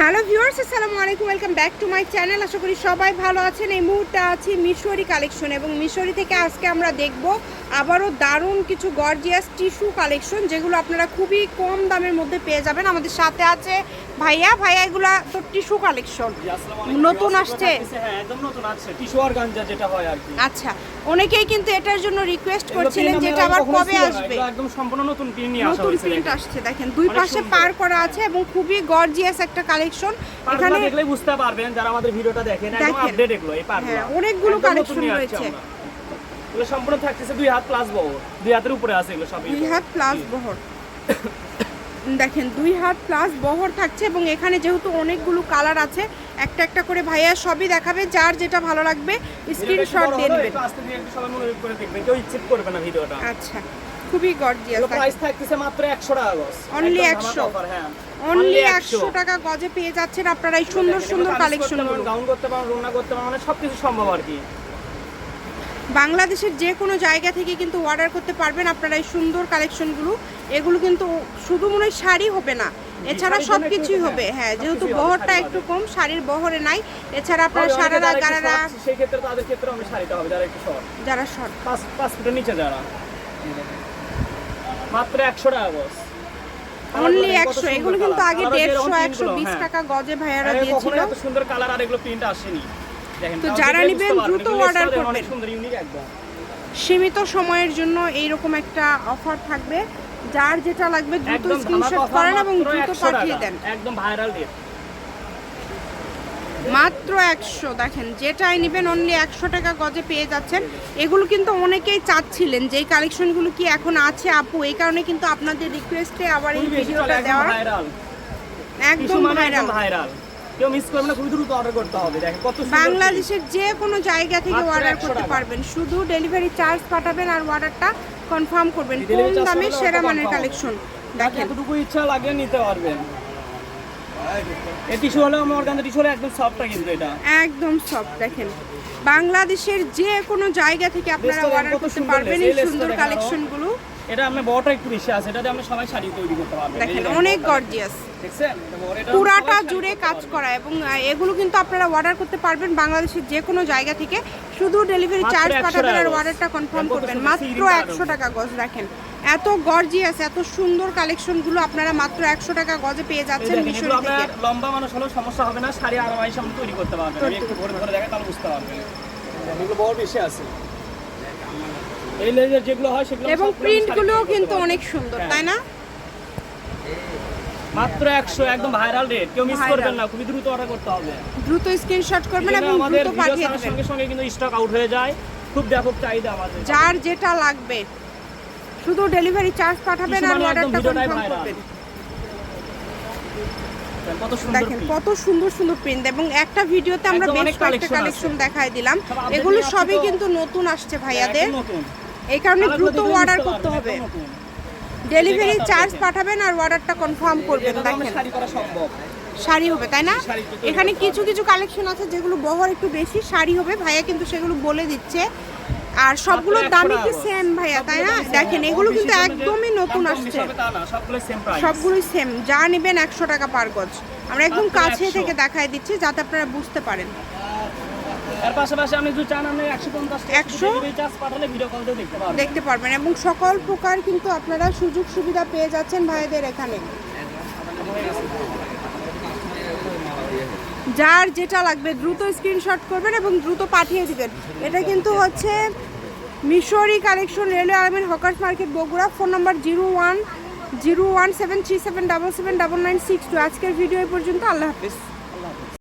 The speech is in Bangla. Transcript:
হ্যালো ভিউয়ার্স, আসসালামু আলাইকুম, welcome back to my channel. আশা করি সবাই ভালো আছেন। এই মুহূর্তে আছি মিশরি কালেকশন এবং মিশরি থেকে আজকে আমরা দেখব আবারও দারুণ কিছু গর্জিয়াস টিস্যু কালেকশন যেগুলো আপনারা খুবই কম দামের মধ্যে পেয়ে যাবেন। আমাদের সাথে আছে ভাইয়া। ভাইয়া এগুলা তো টিস্যু কালেকশন। নতুন আসছে? হ্যাঁ নতুন আসছে। আচ্ছা অনেকেই কিন্তু এটার জন্য রিকোয়েস্ট করছিলেন যেটা আবার কবে আসবে? একদম সম্পূর্ণ নতুন প্রিন্ট নিয়ে আসা নতুন প্রিন্ট আসছে দেখেন দুই পাশে পার করা আছে এবং খুবই গর্জিয়াস একটা কালেকশন এখানে বুঝতে পারবেন যারা আমাদের ভিডিওটা দেখেন একদম আপডেট এগুলো এই পার্টগুলো হ্যাঁ, অনেকগুলো আসছি রয়েছে। এগুলো সম্পূর্ণ থাকতেছে দুই হাত প্লাস বহর। দুই হাতের উপরে আছে এগুলো সবই। দুই হাত প্লাস বহর। দেখেন দুই হাত প্লাস বহর থাকছে এবং এখানে যেহেতু অনেকগুলো কালার আছে একটা একটা করে ভাইয়া সবই দেখাবে যার যেটা ভালো লাগবে স্ক্রিনশট দিয়ে নেবেন। আচ্ছা খুবই গর্জিয়াস প্রাইস থাকতেছে মাত্র 100 টাকা গজ। Only 100 হ্যাঁ। অনলি একশো। টাকা গজে পেয়ে যাচ্ছেন আপনারা এই সুন্দর সুন্দর কালেকশন গাউন করতে পারেন রুনা করতে পারেন মানে সবকিছু সম্ভব আর কি। বাংলাদেশের যে কোনো জায়গা থেকে কিন্তু অর্ডার করতে পারবেন আপনারা এই সুন্দর কালেকশনগুলো এগুলো কিন্তু শুধু মনে হয় শাড়ি হবে না। এছাড়া সব কিছুই হ্যাঁ, হবে। হ্যাঁ যেহেতু বহরটা একটু কম শাড়ির বহরে নাই। এছাড়া আপনারা সারারা গারারা সেই ক্ষেত্রে তাদের ক্ষেত্রে আমি শাড়িটা হবে যারা একটু শর্ট যারা শর্ট পাঁচ পাঁচ ফুটের নিচে যারা। মাত্র একশো টাকা গজ অনলি একশো এগুলো কিন্তু আগে দেড়শো একশো বিশ হ্যাঁ। টাকা গজে ভাইয়ারা দিয়েছিল। সুন্দর কালার আর এগুলো প্রিন্ট আসেনি। তো যারা নিবেন দ্রুত order extra করবেন। সীমিত সময়ের জন্য এইরকম একটা অফার থাকবে। যার যেটা লাগবে দ্রুত স্ক্রিনশট করেন এবং দ্রুত 100 পাঠিয়ে দেন। একদম ভাইরাল রেট মাত্র একশো দেখেন যেটাই নেবেন অনলি একশো টাকা গজে পেয়ে যাচ্ছেন। এগুলো কিন্তু অনেকেই চাচ্ছিলেন যে এই কালেকশনগুলো কি এখন আছে আপু? এই কারণে কিন্তু আপনাদের রিকোয়েস্টে আবার এই ভিডিওটা দেওয়া একদম ভাইরাল ভাইরাল কেউ মিস করবে না খুবই দ্রুত অর্ডার করতে হবে। দেখেন কত বাংলাদেশের যে কোনো জায়গা থেকে অর্ডার করতে পারবেন। শুধু ডেলিভারি চার্জ পাঠাবেন আর অর্ডারটা কনফার্ম করবেন। কম দামে সেরা মানের কালেকশন দেখেন। এতটুকু ইচ্ছা লাগে নিতে পারবেন। টিস্যু হলে আমার টিস্যু হলে একদম সফটটা কিন্তু এটা। একদম সফট দেখেন। বাংলাদেশের যে কোনো জায়গা থেকে আপনারা অর্ডার করতে পারবেন এই সুন্দর। কালেকশনগুলো এটা আমরা বড়টা একটু বেশি আছে এটাতে আমরা সবাই শাড়ি তৈরি করতে পারবেন দেখেন অনেক গর্জিয়াস দেখছেন? পুরাটা জুড়ে কাজ করা এবং এগুলো কিন্তু আপনারা অর্ডার করতে পারবেন বাংলাদেশের যে কোনো জায়গা থেকে। শুধু ডেলিভারি চার্জ 100 পাঠাবেন আর অর্ডারটা কনফার্ম করবেন। মাত্র একশো টাকা গজ দেখেন। এত গর্জিয়াস এত সুন্দর কালেকশনগুলো আপনারা মাত্র একশো টাকা গজে পেয়ে যাচ্ছেন মিশরি থেকে লম্বা মানুষ হলেও সমস্যা হবে না শাড়ি আরও আইসা তৈরি করতে পারবেন আমি একটু ধরে দেখেন তাহলে বুঝতে পারবেন। এগুলো বড় বেশি আছে। এই লেজের যেগুলো হয় সেগুলো এবং প্রিন্টগুলোও কিন্তু অনেক সুন্দর হ্যাঁ। তাই না? মাত্র একশো একদম ভাইরাল রেট কেউ মিস করবেন না খুবই দ্রুত অর্ডার করতে হবে। দ্রুত স্ক্রিনশট করবেন এবং দ্রুত পাঠিয়ে দেবেন। সঙ্গে সঙ্গে কিন্তু স্টক আউট হয়ে যায়। খুব ব্যাপক চাহিদা আমাদের। যার যেটা লাগবে। শুধু ডেলিভারি চার্জ পাঠাবেন আর অর্ডারটা কনফার্ম করবেন। দেখেন কত সুন্দর সুন্দর প্রিন্ট এবং একটা ভিডিওতে আমরা বেশ কয়েকটা কালেকশন। দেখাই দিলাম। এগুলো সবই কিন্তু নতুন আসছে হ্যাঁ, ভাইয়াদের। এই কারণে দ্রুত অর্ডার করতে হবে। ডেলিভারি চার্জ পাঠাবেন আর অর্ডারটা কনফার্ম করবেন দেখেন। শাড়ি হবে তাই না? এখানে কিছু কিছু কালেকশন আছে যেগুলো বহর একটু বেশি শাড়ি হবে। ভাইয়া কিন্তু সেগুলো বলে দিচ্ছে। আর সবগুলোর মাত্র দামই কি সেম ভাইয়া তাই না? দেখেন এগুলো কিন্তু একদমই নতুন দাম আসছে। সবগুলো সবগুলোই সেম যা নেবেন একশো টাকা পার গজ। আমরা একদম কাছে থেকে দেখায় দিচ্ছি যাতে আপনারা বুঝতে পারেন। এর পাশাপাশি আপনি যদি চান আপনি 150 টাকা 100 ডেলিভারি চার্জ পাঠালে ভিডিও কল দিয়ে দেখতে পারবেন। দেখতে পারবেন। এবং সকল প্রকার কিন্তু আপনারা সুযোগ সুবিধা পেয়ে যাচ্ছেন ভাইদের এখানে। যার যেটা লাগবে, দ্রুত স্ক্রিনশট করবেন এবং দ্রুত পাঠিয়ে দিবেন। এটা কিন্তু হচ্ছে Mishri collection railway Almin hawkers market Bogura. Phone number zero one zero one seven three seven double seven double nine six two. আজকের ভিডিও পর্যন্ত। আল্লাহ হাফিজ।